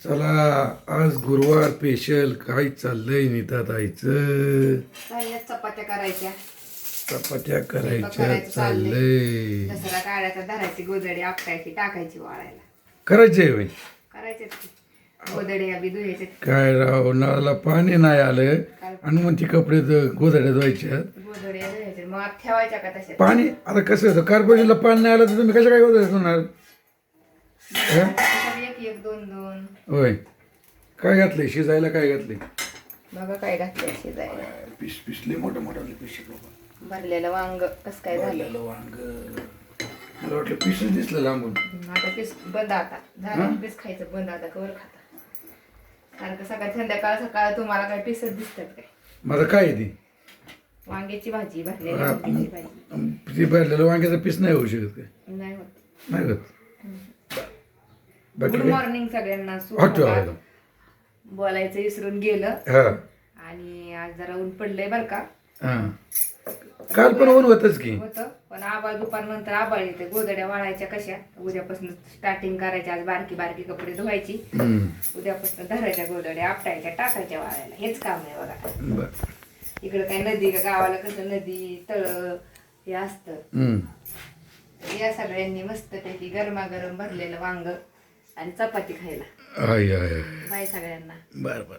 चला आज गुरुवार स्पेशल काय चाललंय नीता ताईचं चालल्या चपात्या करायच्या. चपात्या करायच्या करायचं चाललंय. दसरा काढायचा धरायची गोदडी आपटायची टाकायची वाळायला. करायचंय बाई करायच्यात की. गोदडी बी धुयाचे काय राव नळाला पाणी नाही आलं. आणि मग ती कपडे ध- गोधड्या धुवायच्या गोदड्या धुयाचे मग आत ठेवायच्या का तशा? पाणी आता कसं होतं कार्पोरेशनला पाणी नाही आलं तर तुम्ही कशा काय गोधड्या धुणार? एक एक दोन दोन. होय. काय घातलंय? शिजायला काय घातलंय? बघा काय घातलं शिजायला. पिस पिसले मोठं मोठं पिस भरलेलं वांग. कस काय झालं? वांग. मला वाटलं पिसच दिसलं लांबून. आता पीस बंद आता. झालं पीस खायचं बंद आता कवर खाता. सारखं सकाळ संध्याकाळ सकाळ तुम्हाला काय पीसच दिसतात काय? माझं काय आहे ती? वांग्याची भाजी भरलेली वांग्याची भाजी. ती भरलेलं वांग्याचा पीस नाही होऊ शकत काय? नाही होत. नाही होत. गुड? मॉर्निंग सगळ्यांना. बोलायचं विसरून गेलं. हा. आणि आज जरा ऊन पडलंय बरं का. हा. काल पण ऊन होतच की. होतं पण आबाळ दुपार नंतर आबाळ येते. गोदड्या वाळायच्या कशा. उद्यापासून स्टार्टिंग करायची आज बारकी बारकी कपडे धुवायची. हम्म. उद्यापासून धरायच्या गोदड्या आपटायच्या टाकायच्या वाळायला. हेच काम आहे बघा. बर. इकडं काय नदी का गावाला कसं नदी तळ हे असतं. हम्म. या सगळ्यांनी मस्तपैकी गरमागरम भरलेलं वांग. आणि चपाती खायला. बाय सगळ्यांना. बर बर.